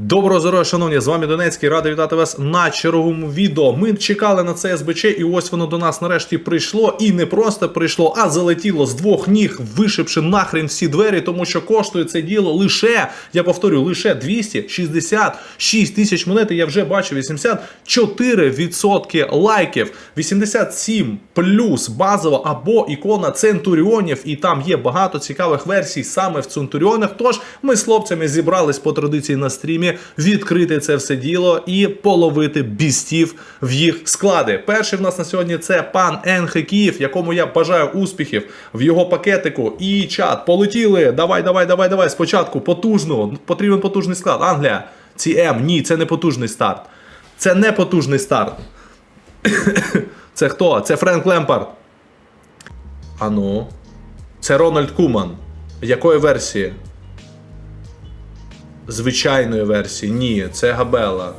Доброго здоров'я, шановні! З вами Донецький. Радий вітати вас на черговому відео. Ми чекали на це СБЧ, і ось воно до нас нарешті прийшло. І не просто прийшло, а залетіло з двох ніг, вишибши нахрен всі двері, тому що коштує це діло лише, я повторю, лише 266 тисяч монет. І я вже бачу 84% лайків, 87 плюс базова або ікона Центуріонів. І там є багато цікавих версій саме в Центуріонах. Тож ми з хлопцями зібрались по традиції на стрімі відкрити це все діло і половити бістів в їх склади. Перший в нас на сьогодні це пан Енхе Київ, якому я бажаю успіхів в його пакетику. І чат полетіли. Давай, давай, давай, давай. Спочатку потужно. Потрібен потужний склад. Англія. CM. Ні, це не потужний старт. Це не потужний старт. Це хто? Це Френк Лемпард. Ану. Це Рональд Куман. Якої версії? Звичайної версії. Ні, це Габела.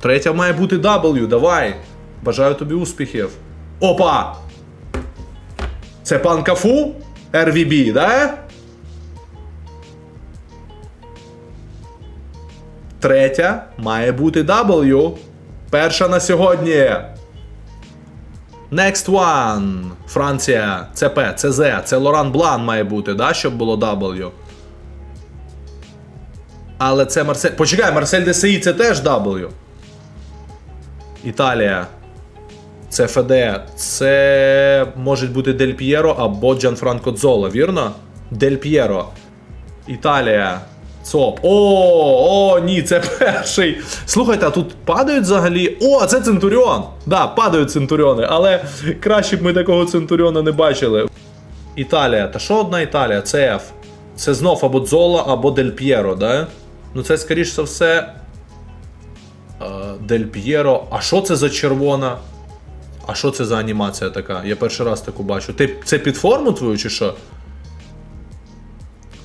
Третя має бути W. Давай. Бажаю тобі успіхів. Опа! Це пан Кафу? RVB, да? Третя має бути W. Перша на сьогодні. Next one. Франція. ЦП, ЦЗ. Це Лоран Блан має бути, да? щоб було W. Але це Марсель. Почекай, Марсель ДСІ це теж W. Італія. Це ФД. Це може бути Дель П'єро або Джанфранко Дзола, вірно? Дель П'єро. Італія. ЦОП. О, о, ні, це перший. Слухайте, а тут падають взагалі. О, це Центуріон. Да, падають Центуріони, але краще б ми такого Центуріона не бачили. Італія. Та що одна Італія? Це F. Це знов або Дзола, або Дель П'єро, да? Ну це, скоріш за все. е, Дель П'єро. А що це за червона? А що це за анімація така? Я перший раз таку бачу. Ти це під форму твою чи що?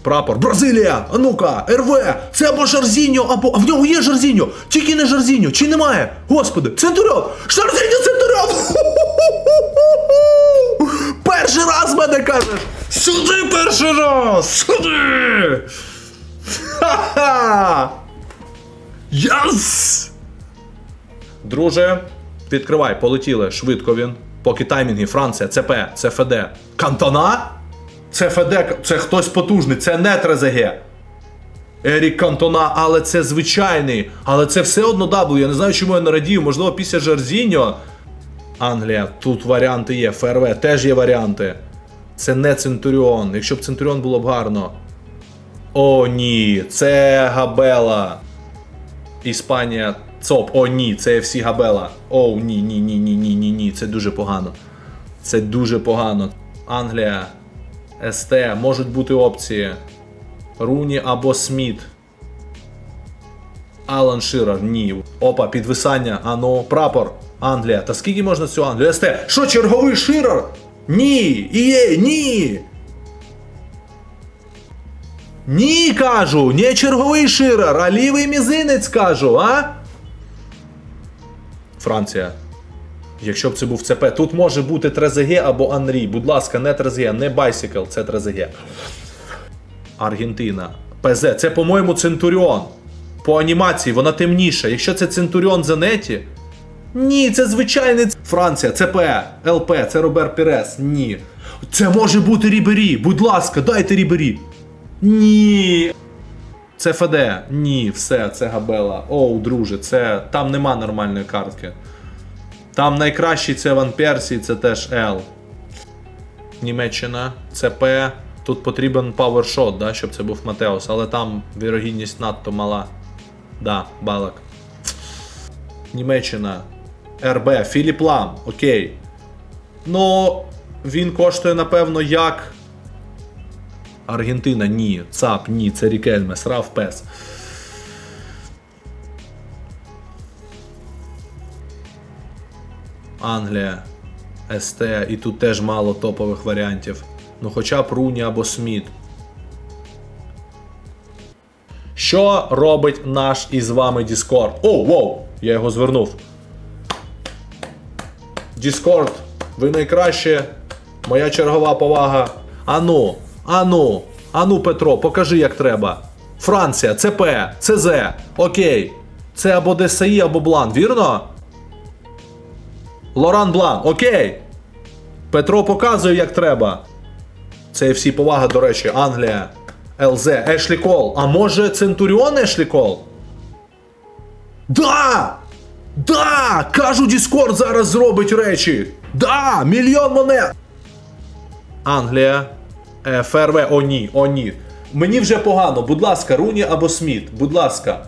Прапор. Бразилія! А ну-ка! РВ! Це або Жарзіньо, або. А в нього є Жарзіньо! Тільки не Жарзіньо! Чи немає? Господи! Центуріон! Жарзіньо Центуріон! Перший раз мене кажеш! Сюди перший раз! Сюди! Ха-ха! Яс! Друже, відкривай, полетіли, швидко він. Поки таймінги, Франція, ЦП, ЦФД. Кантона? ЦФД, це хтось потужний, це не Трезеге. Ерік Кантона, але це звичайний. Але це все одно W. Я не знаю, чому я не. Можливо, після Жарзіньо. Англія, тут варіанти є. ФРВ теж є варіанти. Це не Центуріон. Якщо б Центуріон було б гарно. О, ні, це Габела. Іспанія. ЦОП. О, ні, це FC Габела. О, ні, ні, ні, ні, ні, ні, ні. Це дуже погано. Це дуже погано. Англія. СТ. Можуть бути опції. Руні або Сміт. Алан Ширер. Ні. Опа, підвисання. Ано. Прапор. Англія. Та скільки можна цю Англію? СТ. Що, черговий Ширер? Ні. Іє, ні. Ні, кажу, не черговий ширер, а лівий мізинець кажу, а? Франція. Якщо б це був ЦП, тут може бути Трезеге або Анрі. Будь ласка, не Трезеге, не Байсикл, це Трезеге. Аргентина. ПЗ. Це, по-моєму, Центуріон. По анімації вона темніша. Якщо це Центуріон Занеті. Ні, це звичайний Франція, ЦП, ЛП, це Робер Пірес. Ні. Це може бути Рібері. Будь ласка, дайте Рібері. Ні. Це ФД. Ні, все, це Габела. Оу, друже, це. Там нема нормальної картки. Там найкращий це Ван Персі, це теж Л. Німеччина, ЦП. Тут потрібен павершот, да, щоб це був Матеус, але там вірогідність надто мала. Да, балак. Німеччина. РБ, Філіп Лам, окей. Ну, він коштує, напевно, як. Аргентина, ні. ЦАП, ні, це Рікельме, срав пес. Англія, СТ, і тут теж мало топових варіантів. Ну хоча б Руні або Сміт. Що робить наш із вами Discord? О, воу! Я його звернув. Discord, ви найкраще. Моя чергова повага. Ану, ану, ану, Петро, покажи, як треба. Франція, ЦП, ЦЗ. Окей. Це або ДСІ, або Блан, вірно? Лоран Блан, окей. Петро показує, як треба. Це всі повага, до речі, Англія. ЛЗ, Ешлі Кол. А може Центуріон Ешлі Кол? Да! Да! Кажу, Діскорд зараз зробить речі. Да! Мільйон монет! Англія. Е, ФРВ, о ні, о ні. Мені вже погано. Будь ласка, Руні або Сміт. Будь ласка.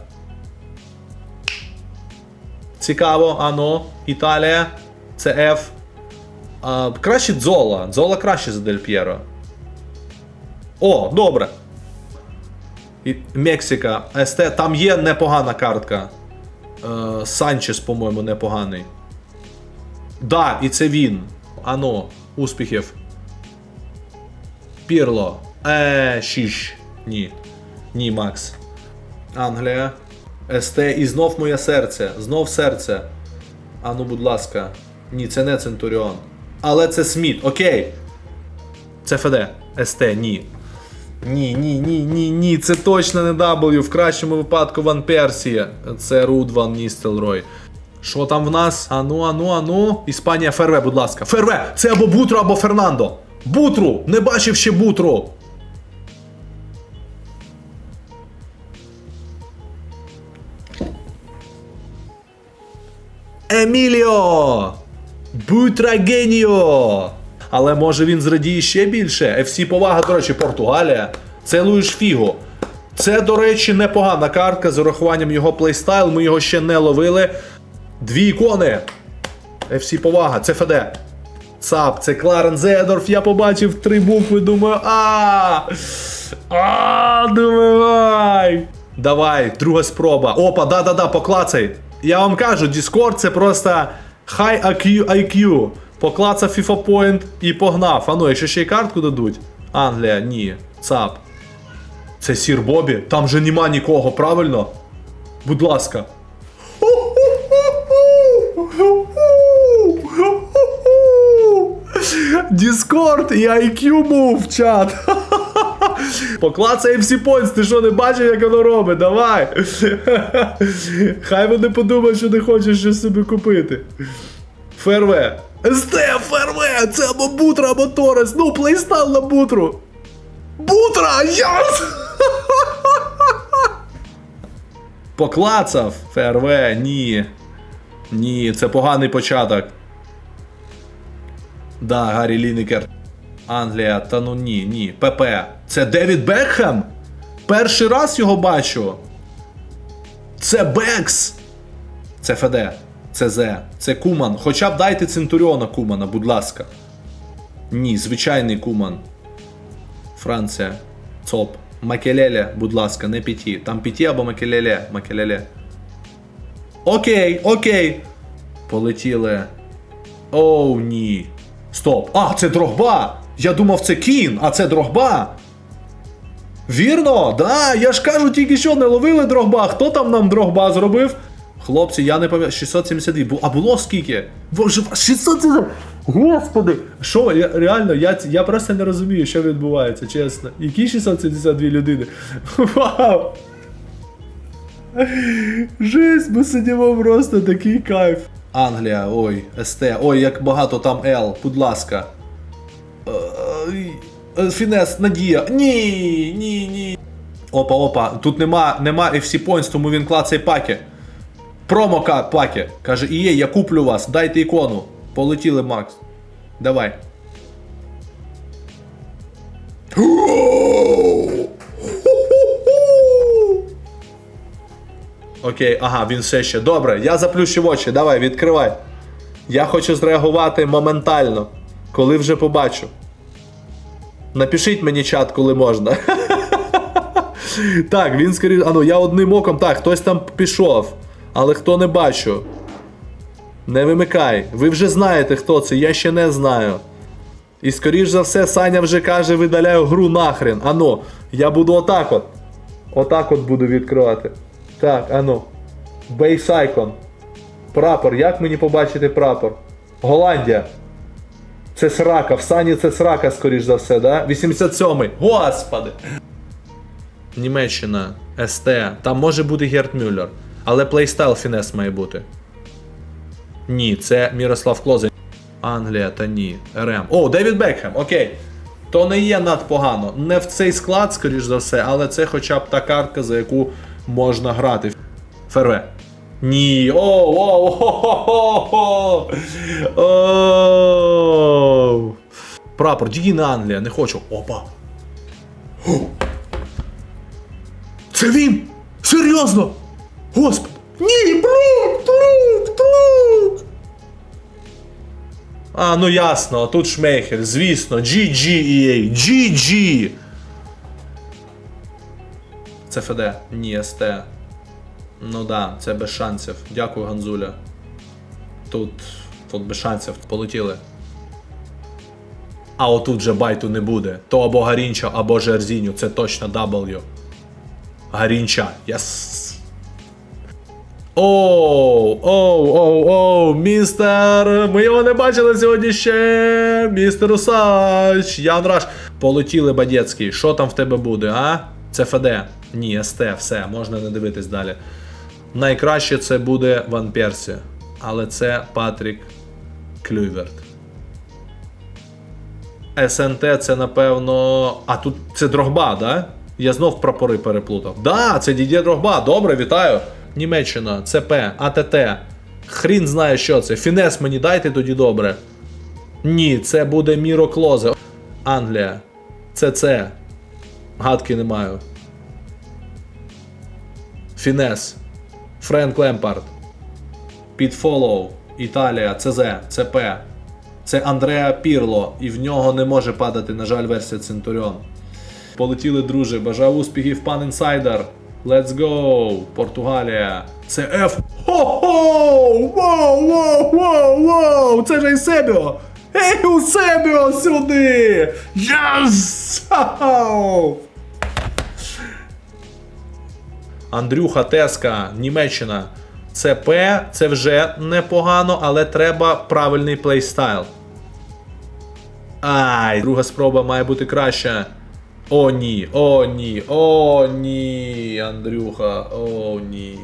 Цікаво, ано, Італія. Це F. А, краще Дзола. Дзола краще за Дель П'єро. О, добре. І, Мексика. СТ. Там є непогана картка. Е, Санчес, по-моєму, непоганий. Да, і це він. Ано, успіхів. Пірло. Е, шіш. Ні. Ні, Макс. Англія. СТ і знов моє серце. Знов серце. А ну, будь ласка. Ні, це не Центуріон. Але це Сміт, окей. Це ФД. СТ, ні. Ні, ні, ні, ні, ні. Це точно не W. В кращому випадку Ван Персія. Це Руд Ван Ністелрой. Що там в нас? Ану, ану, ану. Іспанія ФРВ, будь ласка. ФРВ! Це або Бутро, або Фернандо. Бутру! Не бачив ще Бутру. Еміліо! Бутрагеніо! Але може він зрадіє ще більше. FC повага, до речі, Португалія. Це Луїш Фіго. Це, до речі, непогана картка з урахуванням його плейстайл. Ми його ще не ловили. Дві ікони. FC повага, це ФД. ЦАП, це Кларен Зедорф. Я побачив три букви, думаю, а. А, думаю, ай. Давай, друга спроба. Опа, да-да-да, поклацай. Я вам кажу, Discord це просто high IQ. IQ. Поклацав FIFA Point і погнав. А ну, якщо ще й картку дадуть. Англія, ні. ЦАП. Це Сір Бобі. Там же нема нікого, правильно? Будь ласка. Discord і IQ мов чат. Поклацай всі поінс, ти що не бачив, як воно робить? Давай. Хай вони подумають, що не хочеш щось собі купити. ФРВ. СТ, ФРВ! Це або Бутра, або Торес. Ну, плейстайл на Бутру. Бутра! Яс! Поклацав. ФРВ, ні. Ні, це поганий початок. Да, Гаррі Лінекер. Англія, та ну ні, ні. ПП. Це Девід Бекхем? Перший раз його бачу. Це Бекс. Це ФД. Це З. Це Куман. Хоча б дайте Центуріона Кумана, будь ласка. Ні, звичайний Куман. Франція. ЦОП. Макелеле, будь ласка, не піті. Там піті або Макелеле. Макелеле. Окей, окей. Полетіли. Оу, ні. Стоп. А, це Дрогба! Я думав, це Кін, а це Дрогба. Вірно, да, я ж кажу, тільки що не ловили Дрогба. Хто там нам Дрогба зробив? Хлопці, я не пам'ятаю, 672. А було скільки? Боже, 672. Господи! Що, я, реально, я, я просто не розумію, що відбувається, чесно. Які 672 людини? Вау! Жесть, ми сидимо просто такий кайф. Англія, ой, СТ, ой, як багато там Л, будь ласка. Е, е, Фінес, Надія. Ні, ні, ні. Опа, опа. Тут нема, нема FC Points, тому він клацає паки. Промока паки. Каже, іє, я куплю вас, дайте ікону. Полетіли, Макс. Давай. Окей, ага, він все ще. Добре, я заплющив очі, давай, відкривай. Я хочу зреагувати моментально, коли вже побачу. Напишіть мені чат, коли можна. Так, він скоріше. А ну, я одним оком. Так, хтось там пішов. Але хто не бачу. Не вимикай. Ви вже знаєте, хто це, я ще не знаю. І скоріш за все, Саня вже каже, видаляю гру нахрен. Ану, я буду отак от. Отак от буду відкривати. Так, ану. Icon. Прапор. Як мені побачити прапор? Голландія. Це срака. В Сані це срака, скоріш за все, да? 87-й. Господи. Німеччина. СТ. Там може бути Герт Мюллер. Але плейстайл фінес має бути. Ні, це Мірослав Клозе. Англія та ні. РМ. О, Девід Бекхем, окей. То не є надпогано. Не в цей склад, скоріш за все, але це хоча б та картка, за яку можна грати. Ферве. Ні. О, о, о, о. Прапор, Дігіна Англія, не хочу. Опа. Це він! Серйозно! Господи! Ні, блядь, блядь, блядь! А, ну ясно, тут Шмейхер, звісно, GG EA, GG! Це ФД, ні, СТ. Ну да, це без шансів. Дякую, Ганзуля. Тут, тут без шансів, полетіли. А отут же байту не буде. То або Гарінча, або Жерзіню. Це точно W. Гарінча. Yes. Оу, оу, оу, оу, містер. Ми його не бачили сьогодні ще. Містер Усач. Ян Раш. Полетіли Бадєцький. Що там в тебе буде, а? Це ФД. Ні, СТ, все, можна не дивитись далі. Найкраще це буде Ван Персі. Але це Патрік Клюйверт. СНТ це напевно. А тут це Дрогба, да? Я знов прапори переплутав. Да, це Дідє Дрогба. Добре, вітаю. Німеччина, ЦП, АТТ. Хрін знає, що це. Фінес мені дайте тоді добре. Ні, це буде Міро Клозе. Англія. ЦЦ. Гадки не маю. Фінес. Френк Лемпард. Підфолоу. Італія, ЦЗ, ЦП. Це Андреа Пірло, і в нього не може падати, на жаль, версія Центуріон. Полетіли, друже. Бажаю успіхів, пан інсайдер. Let's go! Португалія. Це F. Хо-хо! Воу, воу, воу, воу! Це ж Ейсебіо! Ей, Усебіо сюди! Yes! Андрюха Теска, Німеччина. Це П, це вже непогано, але треба правильний плейстайл. Ай, друга спроба має бути краща. О, ні, о, ні, о, ні, Андрюха, о, ні.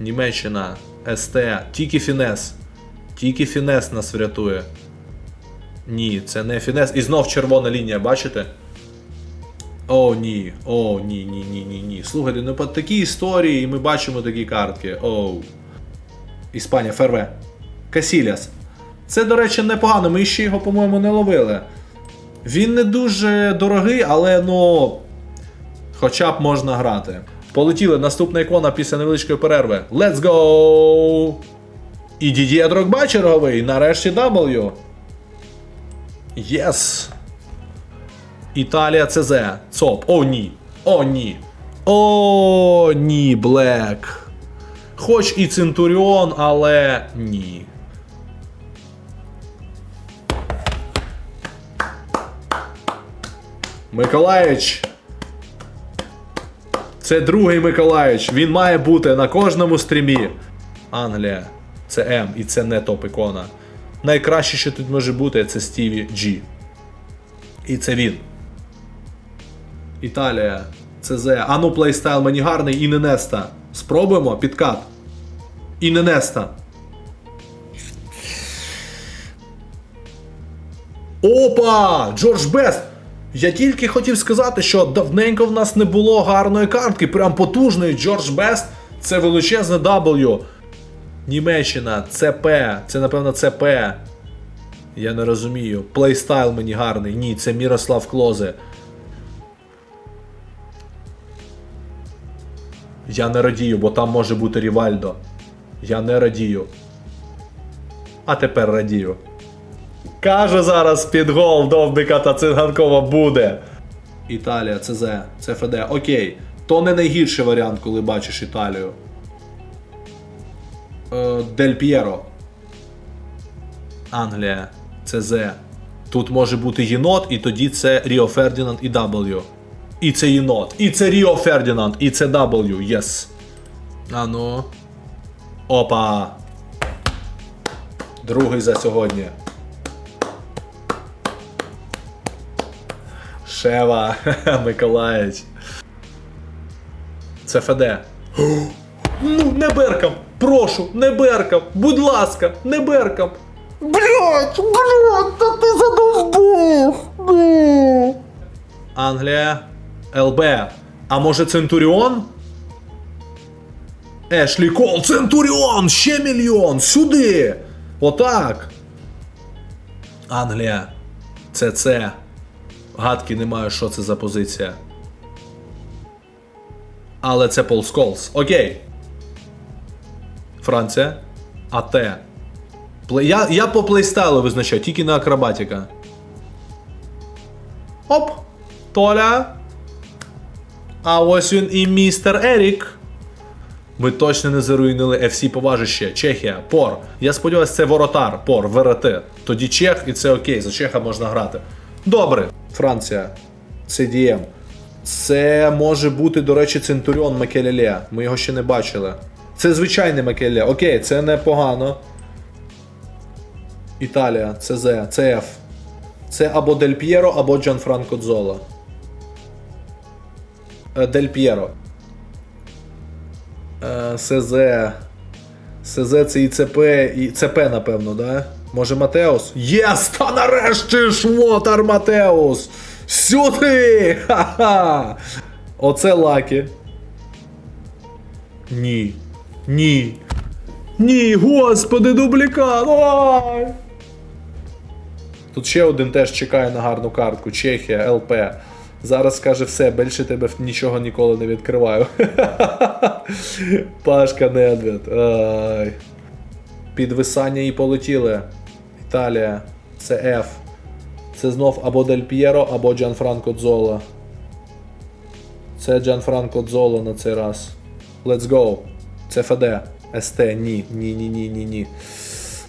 Німеччина, СТ, тільки Фінес. Тільки Фінес нас врятує. Ні, це не Фінес. І знов червона лінія, бачите? О, ні, о, ні, ні, ні, ні, ні. Слухайте, ну по такій історії ми бачимо такі картки. Оу. Іспанія, Ферве. Касіляс. Це, до речі, непогано. Ми ще його, по-моєму, не ловили. Він не дуже дорогий, але ну. Хоча б можна грати. Полетіли наступна ікона після невеличкої перерви. Let's go! І Дід'є Дрогба черговий. Нарешті W. Єс! Італія ЦЗ. ЦОП. О, ні. О, ні. О, ні, Блек. Хоч і Центуріон, але ні. Миколаїч. Це другий Миколаїч. Він має бути на кожному стрімі. Англія. Це М, і це не топ-ікона. Найкраще, що тут може бути, це Стіві G. І це він. Італія. ЦЗ. Ану плейстайл мені гарний і Ненеста. Спробуємо підкат. І Ненеста. Опа! Джордж Бест! Я тільки хотів сказати, що давненько в нас не було гарної картки, прям потужної. Джордж Бест це величезне W. Німеччина, ЦП, це напевно ЦП. Я не розумію. Плейстайл мені гарний. Ні, це Мірослав Клозе. Я не радію, бо там може бути Рівальдо. Я не радію. А тепер радію. Каже зараз під гол Довбика та Циганкова буде. Італія, ЦЗ, ЦФД. Окей. То не найгірший варіант, коли бачиш Італію. Е, Дель П'єро. Англія. ЦЗ. Тут може бути єнот, і тоді це Ріо Фердінанд і W. І це єнот. І це Ріо Фердінанд, і це W. Єс. А ну. Опа. Другий за сьогодні. Шева, Миколаївич. Це ФД. Ну, не беркам! Прошу, не беркам! Будь ласка, не беркам! Блять, блять, та ти задовбав! Ну. Англія. ЛБ. А може Центуріон? Ешлі Кол, Центуріон! Ще мільйон! Сюди! Отак. Англія. Це це. Гадки не маю, що це за позиція. Але це Пол Сколс. Окей. Франція. АТ. Я, я по плейстайлу визначаю, тільки на акробатіка. Оп! Толя. А ось він і містер Ерік. Ми точно не заруйнили FC поважище. Чехія, Пор. Я сподіваюся, це воротар, Пор, ВРТ. Тоді Чех, і це окей, за Чеха можна грати. Добре. Франція. CDM. Це може бути, до речі, Центуріон Макелеле. Ми його ще не бачили. Це звичайний Макелеле. Окей, це непогано. Італія, ЦЗ, ЦФ. Це Ф. Це або Дель П'єро, або Джанфранко Дзола. Е, Дель П'єро. Е, СЗ. СЗ це ІЦП, і ЦП, напевно, да? Може Матеус? Єс! Та нарешті Швотар Матеус! Сюди! Ха-ха! Оце лакі. Ні. Ні. Ні, господи, дублікат! Тут ще один теж чекає на гарну картку. Чехія, ЛП. Зараз скаже все, більше тебе нічого ніколи не відкриваю. Пашка Недвед. Ай. Підвисання і полетіли. Італія. Це F. Це знов або Дель П'єро, або Джанфранко Дзола. Це Джанфранко Дзола на цей раз. Let's go. Це ФД. СТ. Ні. Ні, ні, ні, ні, ні.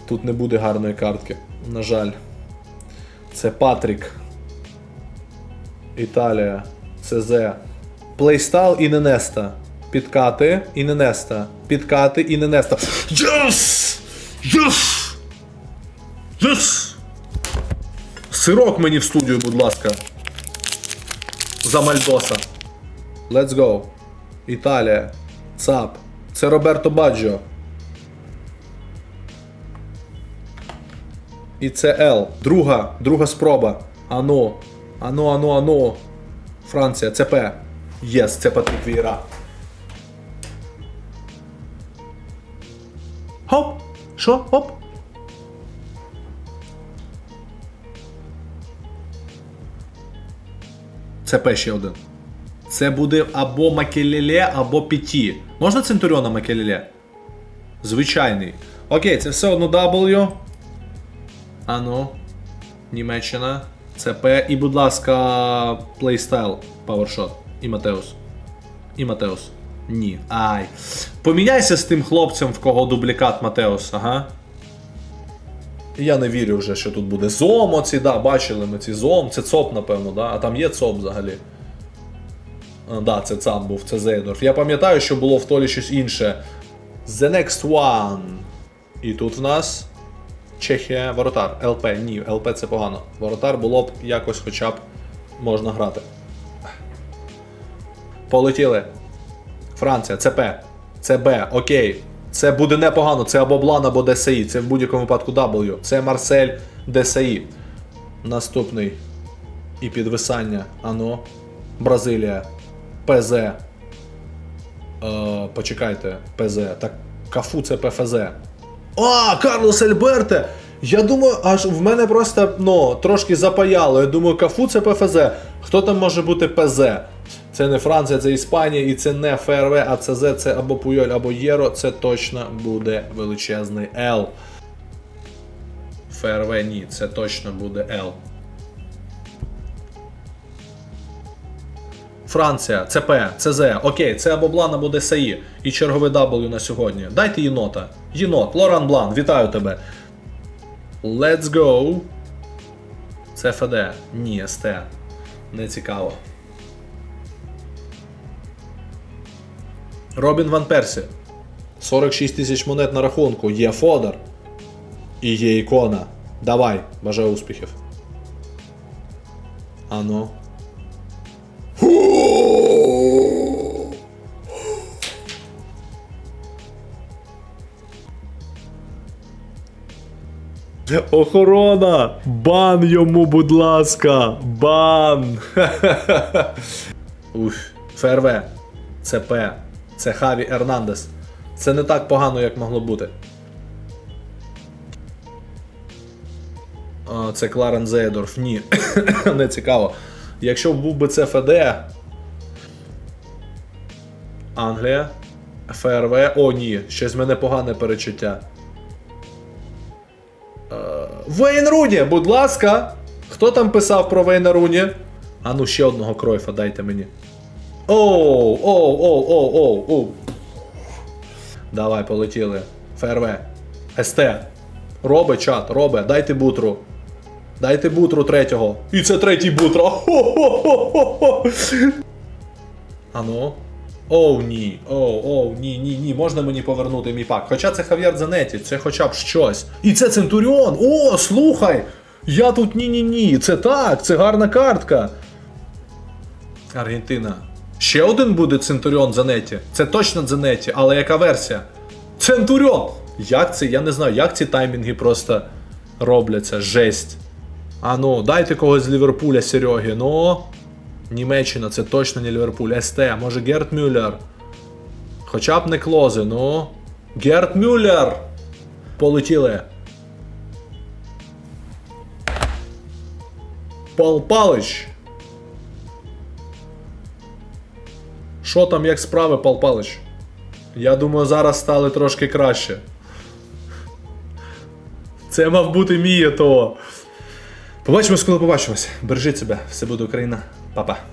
Тут не буде гарної картки. На жаль. Це Патрік. Італія. ЦЗ. Плейстайл і Ненеста. Підкати і Ненеста. Підкати і Ненеста. Yes! Yes! Yes! Сирок мені в студію, будь ласка. За Мальдоса. Let's go. Італія. ЦАП. Це Роберто Баджо. І це Л. Друга, друга спроба. Ано. Ано, ано, ано. Франція, це П. Єс, це Патрік Віра. Хоп! Що? Хоп? Це П ще один. Це буде або Макелеле, або Піті. Можна Центуріона Макелеле? Звичайний. Окей, це все одно W. Ану. Німеччина. ЦП. І, будь ласка, плейстайл. Powershot. І Матеус. І Матеус. Ні. Ай. Поміняйся з тим хлопцем, в кого дублікат Матеус, ага. Я не вірю вже, що тут буде зом оці, да, бачили ми ці зом. Це ЦОП, напевно, да? А там є ЦОП взагалі. А, да, це ЦАП був, це Зейдорф. Я пам'ятаю, що було в Толі щось інше. The next one. І тут в нас. Чехія, воротар. ЛП. Ні, ЛП це погано. Воротар було б якось хоча б можна грати. Полетіли. Франція, ЦП. ЦБ, окей. Це буде непогано. Це або Блан, або ДСІ. Це в будь-якому випадку W. Це Марсель ДСІ. Наступний. І підвисання. Ано. Бразилія. ПЗ. Е, почекайте, ПЗ. Так, Кафу це ПФЗ. А, Карлос Альберте! Я думаю, аж в мене просто ну, трошки запаяло. Я думаю, Кафу це ПФЗ. Хто там може бути ПЗ? Це не Франція, це Іспанія, і це не ФРВ, а ЦЗ, це або Пуйоль, або Єро. Це точно буде величезний Л. ФРВ ні, це точно буде Л. Франція, ЦП, ЦЗ, окей, це або Блан, або ДСІ. І черговий W на сьогодні. Дайте єнота. Єнот, Лоран Блан, вітаю тебе. Let's go. Це ФД. Ні, СТ. Не цікаво. Робін Ван Персі. 46 тисяч монет на рахунку. Є Фодор. І є ікона. Давай, бажаю успіхів. Ану. Охорона! Бан йому, будь ласка! Бан! Уф. ФРВ. ЦП. Це Хаві Ернандес. Це не так погано, як могло бути. А, це Кларен Зейдорф. Ні. не цікаво. Якщо був би це ФД. Англія. ФРВ. О, ні. Щось в мене погане перечуття. Е, Вейн Руні, будь ласка. Хто там писав про Вейна Руні? А ну ще одного кройфа дайте мені. Оу, оу, оу, оу, оу, оу. Давай, полетіли. ФРВ. СТ. Робе, чат, робе, дайте бутру. Дайте бутру третього. І це третій бутро. Ану. Оу, ні. Оу, оу, ні, ні, ні. Можна мені повернути мій пак. Хоча це Хав'єр Занеті, це хоча б щось. І це Центуріон. О, слухай! Я тут ні-ні-ні. Це так, це гарна картка. Аргентина. Ще один буде Центуріон Занеті. Це точно Занеті, але яка версія? Центуріон! Як це? Я не знаю, як ці таймінги просто робляться. Жесть. А ну, дайте когось з Ліверпуля Сереги. Ну. Німеччина, це точно не Ліверпуль. СТ, може Герт Мюллер. Хоча б не Клозе, ну. Герт Мюллер! Полетіли. Пал Палич. Що там, як справи, Пал Палич? Я думаю, зараз стали трошки краще. Це мав бути мій того. Побачимось, коли побачимось. Бережіть себе, все буде Україна. Pa, pa.